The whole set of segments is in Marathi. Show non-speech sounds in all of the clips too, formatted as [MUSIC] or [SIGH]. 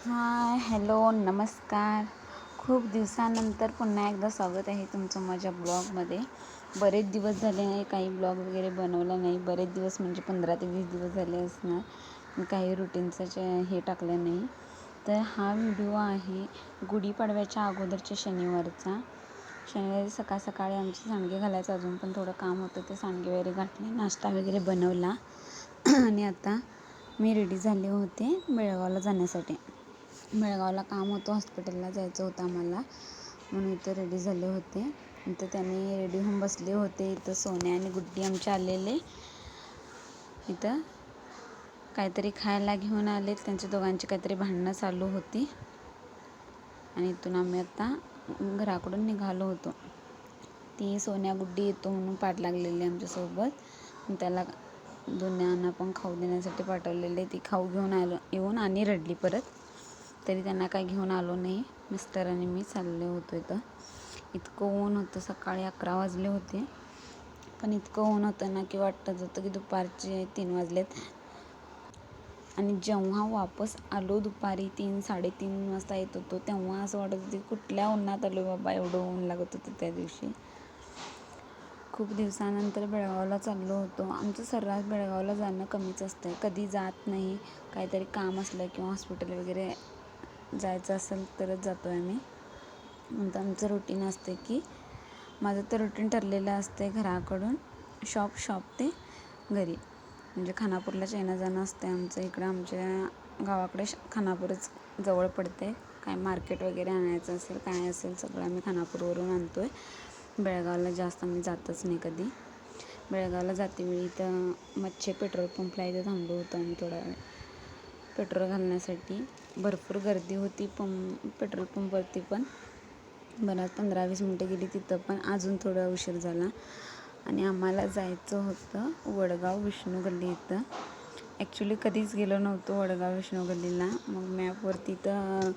हाय हॅलो नमस्कार. खूप दिवसानंतर पुन्हा एकदा स्वागत आहे तुमचं माझ्या ब्लॉगमध्ये. बरेच दिवस झाले नाही काही ब्लॉग वगैरे बनवला नाही. बरेच दिवस म्हणजे पंधरा ते वीस दिवस झाले असणार. काही रुटीनचं हे टाकलं नाही. तर हा व्हिडिओ आहे गुढीपाडव्याच्या अगोदरच्या शनिवारचा. शनिवारी सकाळ सकाळी आमचे सांडगे घालायचं. अजून पण थोडं काम होतं ते सांडगे वगैरे घातले नाश्ता वगैरे बनवला. [CLEARS THROAT] आणि आता मी रेडी झाले होते बेळगावला जाण्यासाठी. बेळगावला काम होतं हॉस्पिटलला जायचं होतं आम्हाला. म्हणून इथं रेडी झाले होते. इथं त्यांनी रेडी होऊन बसले होते. इथं सोन्या आणि गुड्डी आमचे आलेले. इथं काहीतरी खायला घेऊन आले. त्यांच्या दोघांची काहीतरी भांडणं चालू होती. आणि इथून आम्ही आता घराकडून निघालो होतो. ती सोन्या गुड्डी येतो म्हणून पाठ लागलेली आमच्यासोबत. त्याला दोन्यांना पण खाऊ देण्यासाठी पाठवलेले. ती खाऊ घेऊन आलो येऊन आणि रडली परत. तरी त्यांना काय घेऊन आलो नाही. मिस्टर आणि मी चालले होतो इथं. इतकं ऊन होतं सकाळी अकरा वाजले होते. पण इतकं ऊन होतं ना की वाटत होतं की दुपारचे तीन वाजलेत. आणि जेव्हा वापस आलो दुपारी तीन साडेतीन वाजता येत होतो तेव्हा असं वाटत होतं कुठल्या उन्हात आलो बाबा एवढं ऊन लागत होतं त्या दिवशी. खूप दिवसानंतर बेळगावला चाललो होतो. आमचं सर्रास बेळगावला जाणं कमीच असतं कधी जात नाही. काहीतरी काम असलं किंवा हॉस्पिटल वगैरे जायचं असेल तरच जातो आहे आम्ही. नंतर आमचं रुटीन असते की माझं तर रुटीन ठरलेलं असते घराकडून शॉप शॉप ते घरी. म्हणजे खानापूरला येणं जाणं असते आमचं इकडं आमच्या गावाकडे खानापूरच जवळ पडते काय मार्केट वगैरे आणायचं असेल काय असेल सगळं आम्ही खानापूरवरून आणतो आहे बेळगावला जास्त आम्ही जातच नाही कधी. बेळगावला जाते वेळी इथं मच्छे पेट्रोल पंपला इथं थांबलो होतो आम्ही थोडा वेळ. पेट्रोल घालण्यासाठी भरपूर गर्दी होती. पंप पेट्रोल पंपवरती पण. बराच पंधरा वीस मिनटं गेली तिथं पण. अजून थोडा उशीर झाला. आणि आम्हाला जायचं होतं वडगाव विष्णू गल्ली इथं. ॲक्च्युली कधीच गेलो नव्हतो वडगाव विष्णू गल्लीला. मग मॅपवरती तर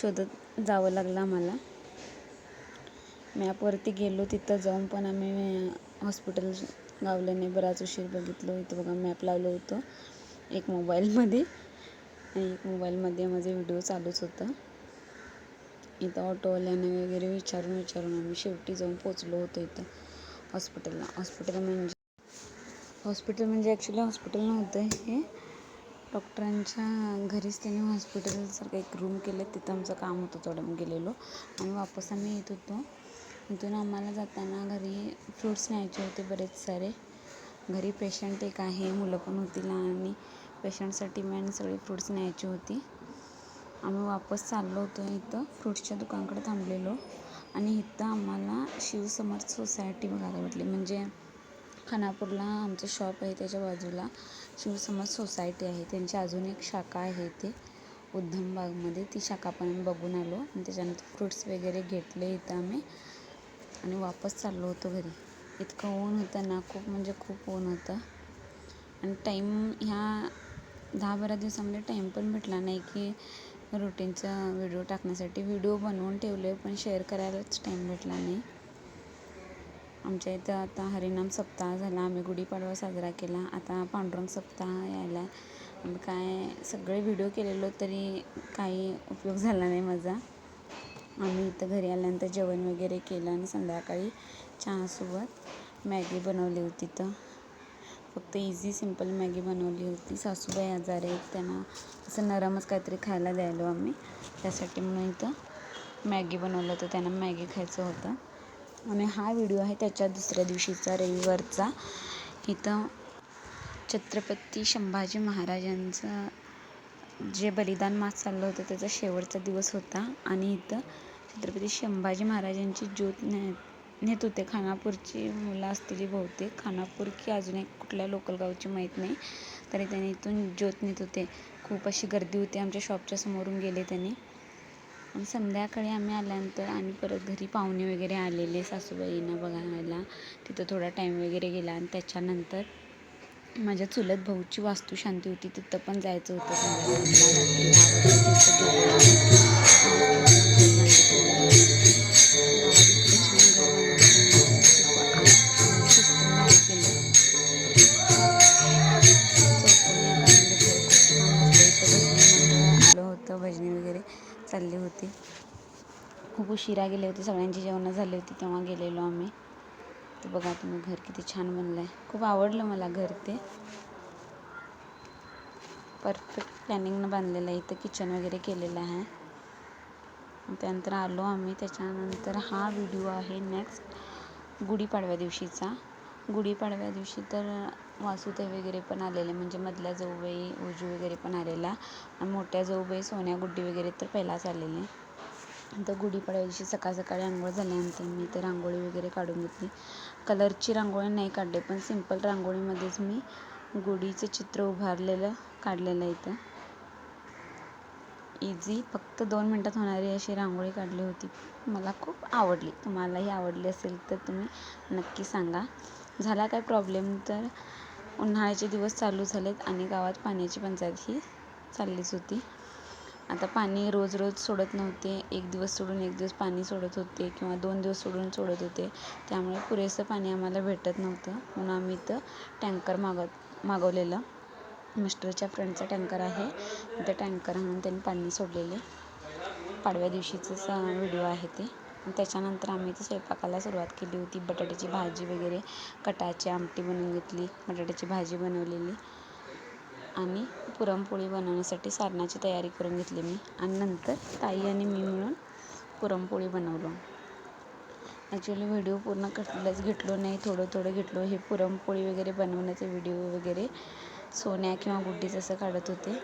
शोधत जावं लागलं आम्हाला. मॅपवरती गेलो तिथं जाऊन पण आम्ही हॉस्पिटल गावल्याने बराच उशीर बघितलो. इथं बघा मॅप लावलं होतं. एक मोबाईलमध्ये एक मोबाईलमध्ये माझे व्हिडिओ चालूच होतं. इथं ऑटोवाल्याने वगैरे विचारून विचारून आम्ही शेवटी जाऊन पोचलो होतो इथं. हॉस्पिटलला हॉस्पिटल म्हणजे हॉस्पिटल म्हणजे ॲक्च्युली हॉस्पिटल नव्हतं हे. डॉक्टरांच्या घरीच त्यांनी हॉस्पिटलसारखं एक रूम केलं. तिथं आमचं काम होतं थोडं. गेलेलो. आणि वापस आम्ही येत होतो. इथून आम्हाला जाताना घरी फ्रूट्स न्यायचे होते बरेच सारे. घरी पेशंट एक आहे. मुलं पण होती लहान. पेशंटसाठी मेन सगळी फ्रूट्स न्यायची होती. आम्ही वापस चाललो होतो इथं फ्रूट्सच्या दुकानाकडे थांबलेलो. आणि इथं आम्हाला शिवसमर्थ सोसायटी बघायला भेटली. म्हणजे खानापूरला आमचं शॉप आहे त्याच्या बाजूला शिवसमर्थ सोसायटी आहे. त्यांची अजून एक शाखा आहे इथे उद्धमबागमध्ये ती शाखा पण बघून आलो आणि त्याच्यानंतर फ्रूट्स वगैरे घेतले इथं आम्ही. आणि वापस चाललो होतो घरी. इतकं ऊन होतं ना खूप म्हणजे खूप ऊन होतं. आणि टाईम ह्या दहा बारा दिवसामध्ये टाईम पण भेटला नाही की रुटीनचा व्हिडिओ टाकण्यासाठी. व्हिडिओ बनवून ठेवले पण शेअर करायलाच टाईम भेटला नाही. आमच्या इथं आता हरिनाम सप्ताह झाला. आम्ही गुढीपाडवा साजरा केला. आता पांडुरंग सप्ताह यायला. आम्ही काय सगळे व्हिडिओ केलेलो तरी काही उपयोग झाला नाही माझा. आम्ही इथं घरी आल्यानंतर जेवण वगैरे केलं आणि संध्याकाळी चहासोबत मॅगी बनवली होती तर फक्त इझी सिंपल मॅगी बनवली होती. सासूबाई आजारी आहेत त्यांना असं नरमच काहीतरी खायला द्यायलो आम्ही. त्यासाठी म्हणून इथं मॅगी बनवलं होतं. त्यांना मॅगी खायचं होतं. आणि हा व्हिडिओ आहे त्याच्या दुसऱ्या दिवशीचा रविवारचा. इथं छत्रपती संभाजी महाराजांचं जे बलिदान मास चाललं होतं त्याचा शेवटचा दिवस होता. आणि इथं छत्रपती संभाजी महाराजांची ज्योत नेत होते. खानापूरची मुलं असतील बहुतेक. खानापूर की अजून एक कुठल्या लोकल गावची माहीत नाही. तरी त्यांनी इथून ज्योत नेत होते. खूप अशी गर्दी होती. आमच्या शॉपच्या समोरून गेले त्यांनी. आणि संध्याकाळी आम्ही आल्यानंतर आणि परत घरी पाहुणे वगैरे आलेले सासूबाईंना बघायला. तिथं थोडा टाईम वगैरे गेला आणि त्याच्यानंतर माझ्या चुलत भाऊची वास्तुशांती होती. तिथं पण जायचं होतं होतं उशिरा गेले होते सगळ्यांची जेवणं झाली होती तेव्हा गेलेलो आम्ही. तर बघा तुम्ही घर किती छान बनलं आहे खूप आवडलं मला घर ते. परफेक्ट प्लॅनिंगनं बांधलेलं आहे इथं किचन वगैरे केलेलं आहे. त्यानंतर आलो आम्ही त्याच्यानंतर हा व्हिडिओ आहे नेक्स्ट गुढीपाडव्या दिवशीचा. गुढीपाडव्या दिवशी तर वासुते वगैरे पण आलेले म्हणजे मधल्या जाऊबाई उजू वगैरे पण आलेला. आणि मोठ्या जाऊबाई सोन्या गुड्डी वगैरे तर पहिलाच आलेले. तर गुढीपाडव्या दिवशी सकाळ सकाळी आंघोळ झाल्यानंतर मी ते रांगोळी वगैरे काढून घेतली. कलरची रांगोळी नाही काढली पण सिंपल रांगोळीमध्येच मी गुढीचं चित्र उभारलेलं काढलेलं इथं. इझी फक्त दोन मिनटात होणारी अशी रांगोळी काढली होती. मला खूप आवडली. तुम्हालाही आवडली असेल तर तुम्ही नक्की सांगा. झाला काय प्रॉब्लेम तर उन्हाळ्याचे दिवस चालू झालेत आणि गावात पाण्याची पंचायत ही चाललीच होती. आता पाणी रोज रोज सोडत नव्हते. एक दिवस सोडून एक दिवस पाणी सोडत होते किंवा दोन दिवस सोडून सोडत होते. त्यामुळे पुरेसं पाणी आम्हाला भेटत नव्हतं. म्हणून आम्ही इथं टँकर मागत मागवलेलं. मिस्टरच्या फ्रेंडचा टँकर आहे. त्या टँकर आणून त्यांनी पाणी सोडलेले. पाडव्या दिवशीचंच व्हिडिओ आहे ते. त्याच्यानंतर आम्ही इथे स्वयंपाकाला सुरुवात केली होती. बटाट्याची भाजी वगैरे कटाची आमटी बनवून घेतली. बटाट्याची भाजी बनवलेली. आणि पुरणपोळी बनवण्यासाठी सारणाची तयारी करून घेतली मी. आणि नंतर ताई आणि मी मिळून पुरणपोळी बनवलो. ॲक्च्युली व्हिडिओ पूर्ण कसलाच घेतलो नाही थोडं थोडं घेतलो. हे पुरणपोळी वगैरे बनवण्याचे व्हिडिओ वगैरे सोन्या किंवा गुड्डीज असं काढत होते.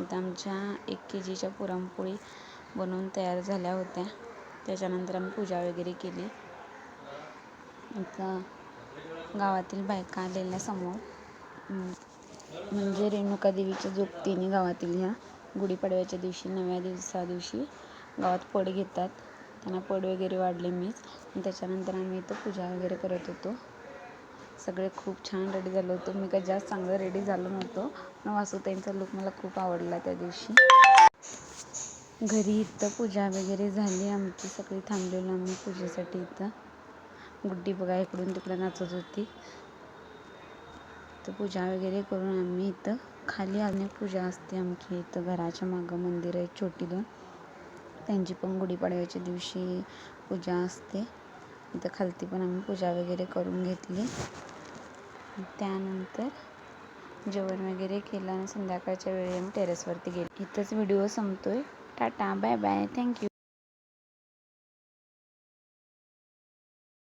आता आमच्या एक के जीच्या पुरणपोळी बनवून तयार झाल्या होत्या. त्याच्यानंतर आम्ही पूजा वगैरे केली. आता गावातील बायका आलेल्या समोर. म्हणजे रेणुका देवीच्या जोगतीने गावातील ह्या गुढीपाडव्याच्या दिवशी नव्या दिवसा दिवशी गावात पड घेतात. त्यांना पड वगैरे वाढले मीच. आणि त्याच्यानंतर आम्ही इथं पूजा वगैरे करत होतो. सगळे खूप छान रेडी झालो होतो. मी काही जास्त चांगलं रेडी झालो नव्हतो. पण वासुताईंचा लुक मला खूप आवडला त्या दिवशी. घरी इथं पूजा वगैरे झाली. आमची सगळी थांबलेलो आम्ही पूजेसाठी इथं. गुड्डी बघा इकडून तिकडं नाचत होती. तर पूजा वगैरे करून आम्ही इथं खाली अनेक पूजा असते आमची इथं घराच्या मागं मंदिर आहे छोटी दोन. त्यांची पण गुढीपाडव्याच्या दिवशी पूजा असते. इथं खालती पण आम्ही पूजा वगैरे करून घेतली. त्यानंतर जेवण वगैरे केलं आणि संध्याकाळच्या वेळी आम्ही टेरेसवरती गेलो. इथंच video संपतोय. Tata bye bye thank you